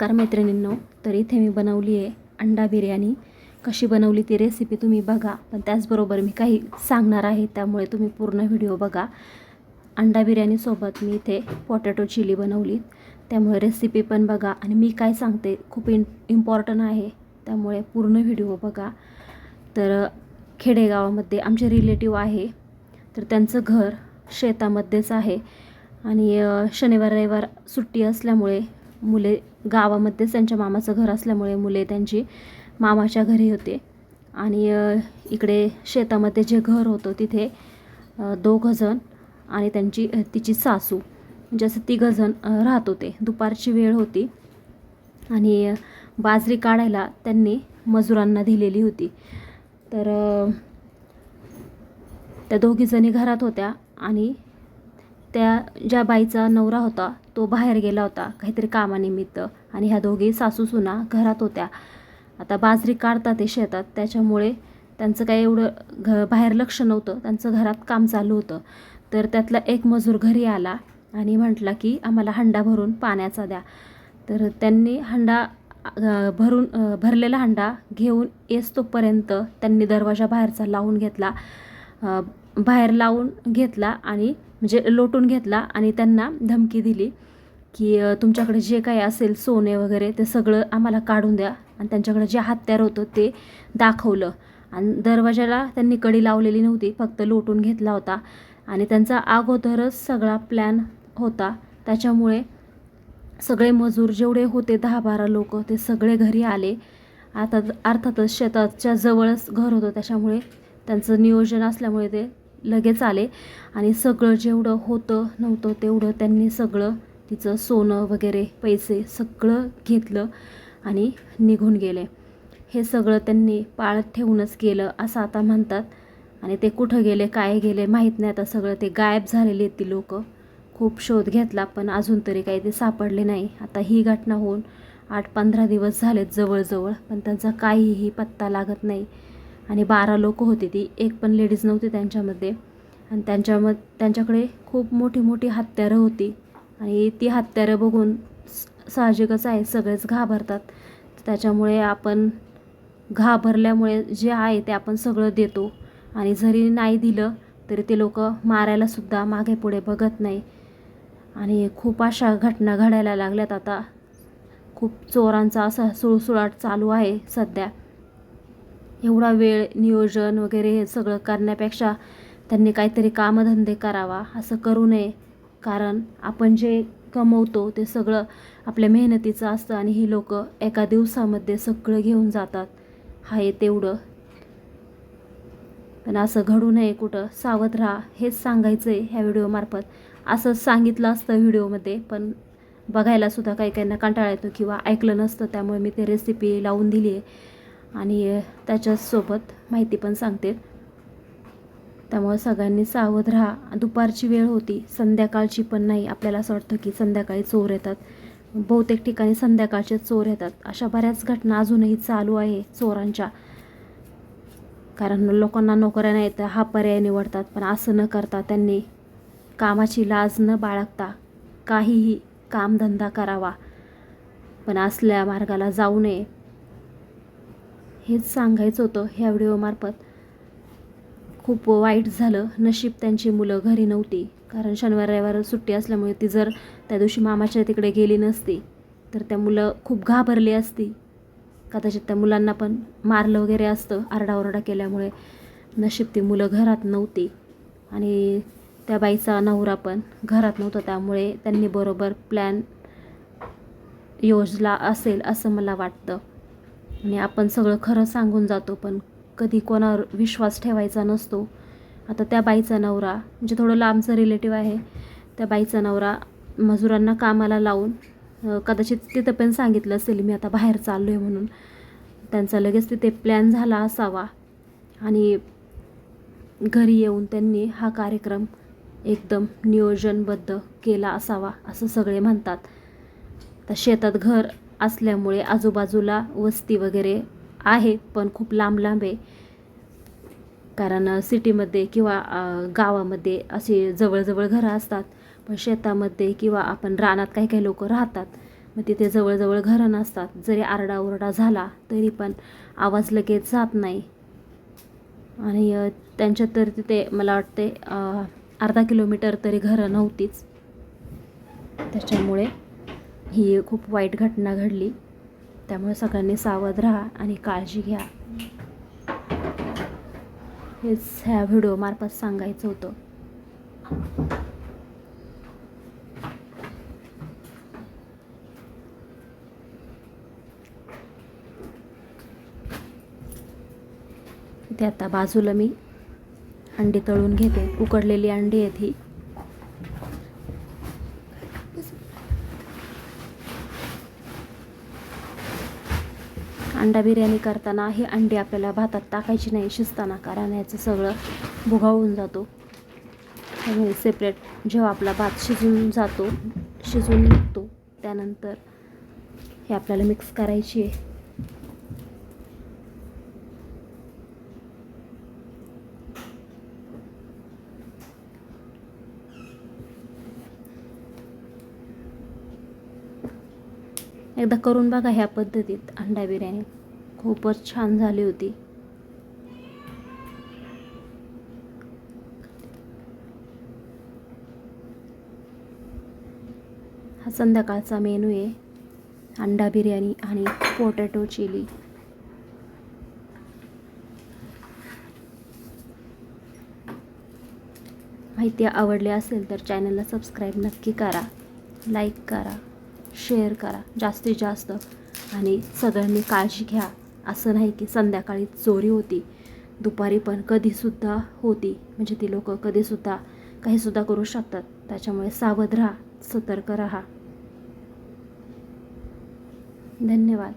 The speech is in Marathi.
नमस्कार मैत्रिणींनो तर इथे मी बनवली आहे अंडा बिर्याणी. कशी बनवली ती रेसिपी तुम्ही बघा पण त्याचबरोबर मी काही सांगणार आहे त्यामुळे तुम्ही पूर्ण व्हिडिओ बघा. अंडा बिर्याणीसोबत मी इथे पोटॅटो चिली बनवली. त्यामुळे रेसिपी पण बघा आणि मी काय सांगते खूप इन इम्पॉर्टंट आहे त्यामुळे पूर्ण व्हिडिओ बघा. तर खेडेगावामध्ये आमचे रिलेटिव आहे तर त्यांचं घर शेतामध्येच आहे. आणि शनिवार रविवार सुट्टी असल्यामुळे मुले गावामध्येच त्यांच्या मामाचं घर असल्यामुळे मुले त्यांची मामाच्या घरी होते. आणि इकडे शेतामध्ये जे घर होतं तिथे दोघंजण आणि त्यांची तिची सासू. म्हणजे असं तिघंजण राहत होते. दुपारची वेळ होती आणि बाजरी काढायला त्यांनी मजुरांना दिलेली होती. तर त्या दोघीजणी घरात होत्या आणि त्या ज्या बाईचा नवरा होता तो बाहेर गेला होता काहीतरी कामानिमित्त. आणि ह्या दोघी सासू सुना घरात होत्या. आता बाजरी काढतात ते शेतात. त्याच्यामुळे त्यांचं काही एवढं घ बाहेर लक्ष नव्हतं. त्यांचं घरात काम चालू होतं. तर त्यातला एक मजूर घरी आला आणि म्हटला की आम्हाला हंडा भरून पाण्याचा द्या. तर त्यांनी हंडा भरून भरलेला हंडा घेऊन येस्तोपर्यंत त्यांनी दरवाजा बाहेरचा लावून घेतला. बाहेर लावून घेतला आणि म्हणजे लोटून घेतला आणि त्यांना धमकी दिली. की तुमच्याकडे जे काही असेल सोने वगैरे ते सगळं आम्हाला काढून द्या. आणि त्यांच्याकडे जे हत्यार होतं ते दाखवलं. आणि दरवाजाला त्यांनी कडी लावलेली नव्हती फक्त लोटून घेतला होता. आणि त्यांचा अगोदरच सगळा प्लॅन होता. त्याच्यामुळे सगळे मजूर जेवढे होते दहा बारा लोक ते सगळे घरी आले. आता अर्थातच शेताच्या जवळच घर होतं. त्याच्यामुळे त्यांचं नियोजन असल्यामुळे ते लगेच आले. आणि सगळं जेवढं होतं नव्हतं तेवढं त्यांनी सगळं तिचं सोनं वगैरे पैसे सगळं घेतलं आणि निघून गेले. हे सगळं त्यांनी पाळत ठेवूनच केलं असं आता म्हणतात. आणि ते कुठं गेले काय गेले माहीत नाही. आता सगळं ते गायब झालेले आहेत ती लोक. खूप शोध घेतला पण अजून तरी काही ते सापडले नाही. आता ही घटना होऊन आठ पंधरा दिवस झालेत जवळजवळ पण त्यांचा काहीही पत्ता लागत नाही. आणि बारा लोक होती ती. एक पण लेडीज नव्हती त्यांच्यामध्ये. आणि त्यांच्याम त्यांच्याकडे खूप मोठी मोठी हत्यारं होती. आणि ती हत्यारं बघून स- साहजिकच आहे सगळेच घाबरतात. त्याच्यामुळे आपण घाबरल्यामुळे जे आहे ते आपण सगळं देतो. आणि जरी नाही दिलं तरी ते लोक मारायलासुद्धा मागे पुढे बघत नाही. आणि खूप अशा घटना घडायला लागल्यात आता. खूप चोरांचा असा सुळसुळाट चालू आहे सध्या. एवढा वेळ नियोजन वगैरे हे सगळं करण्यापेक्षा त्यांनी काहीतरी कामधंदे करावा असं करू नये. कारण आपण जे कमवतो ते सगळं आपल्या मेहनतीचं असतं आणि ही लोक एका दिवसामध्ये सगळं घेऊन जातात. आहे तेवढं. पण असं घडू नये कुठं. सावध राहा. हेच सांगायचं आहे ह्या व्हिडिओमार्फत असं सांगितलं असतं व्हिडिओमध्ये पण बघायला सुद्धा काही काहींना कंटाळा येतो किंवा ऐकलं नसतं त्यामुळे मी ते रेसिपी लावून दिली आहे आणि त्याच्यासोबत माहिती पण सांगते. त्यामुळे सगळ्यांनी सावध राहा. दुपारची वेळ होती. संध्याकाळची पण नाही. आपल्याला असं वाटतं की संध्याकाळी चोर येतात. बहुतेक ठिकाणी संध्याकाळचे चोर येतात. अशा बऱ्याच घटना अजूनही चालू आहे चोरांच्या. कारण लोकांना नोकऱ्या नाही तर हा पर्याय निवडतात. पण असं न करता त्यांनी कामाची लाज न बाळगता काहीही कामधंदा करावा. पण असल्या मार्गाला जाऊ नये. हेच सांगायचं होतं ह्या व्हिडिओमार्फत. खूप वाईट झालं. नशीब त्यांची मुलं घरी नव्हती. कारण शनिवार रविवार सुट्टी असल्यामुळे ती जर त्या दिवशी मामाच्या तिकडे गेली नसती तर त्या मुलं खूप घाबरली असती. कदाचित त्या मुलांना पण मारलं वगैरे असतं आरडाओरडा केल्यामुळे. नशीब ती मुलं घरात नव्हती. आणि त्या बाईचा नवरा पण घरात नव्हता त्यामुळे त्यांनी बरोबर प्लॅन योजला असेल असं मला वाटतं. आणि आपण सगळं खरं सांगून जातो पण कधी कोणावर विश्वास ठेवायचा नसतो. आता त्या बाईचा नवरा म्हणजे थोडं लांबचं रिलेटिव्ह आहे त्या बाईचा नवरा मजुरांना कामाला लावून कदाचित तिथं पण सांगितलं असेल मी आता बाहेर चाललो आहे म्हणून. त्यांचा लगेच तिथे प्लॅन झाला असावा. आणि घरी येऊन त्यांनी हा कार्यक्रम एकदम नियोजनबद्ध केला असावा असं सगळे म्हणतात. तर शेतात घर असल्यामुळे आजूबाजूला वस्ती वगैरे आहे पण खूप लांब लांब आहे. कारण सिटीमध्ये किंवा गावामध्ये असे जवळजवळ घरं असतात. पण शेतामध्ये किंवा आपण रानात काही काही लोक राहतात मग तिथे जवळजवळ घरं नसतात. जरी आरडाओरडा झाला तरी पण आवाज लगेच जात नाही. आणि त्यांच्या तर तिथे मला वाटते अर्धा किलोमीटर तरी घरं नव्हतीच. त्याच्यामुळे ही खूप वाईट घटना घडली. त्यामुळे सगळ्यांनी सावध राहा आणि काळजी घ्या. हेच ह्या व्हिडिओमार्फत सांगायचं होतं. ते आता बाजूला मी अंडी तळून घेते. उकडलेली अंडी आहेत ही. अंडा बिर्याणी करताना हे अंडी आपल्याला भातात टाकायची नाही शिजताना कारण याचं सगळं भुगावून जातो. त्यामुळे सेपरेट जेव्हा आपला भात शिजून जातो शिजून निघतो त्यानंतर हे आपल्याला मिक्स करायची आहे. एकदा करून बघा ह्या पद्धतीत अंडा बिर्याणी. खूपच छान झाली होती. हा संध्याकाळचा मेनू आहे. अंडा बिर्याणी आणि पोटॅटो चिली. माहिती आवडली असेल तर चॅनलला सबस्क्राईब नक्की करा. लाईक करा. शेअर करा जास्तीत जास्त. आणि सगळ्यांनी काळजी घ्या. असं नाही की संध्याकाळी चोरी होती. दुपारी पण कधीसुद्धा होती. म्हणजे ती लोकं कधीसुद्धा काहीसुद्धा करू शकतात. त्याच्यामुळे सावध राहा सतर्क राहा. धन्यवाद.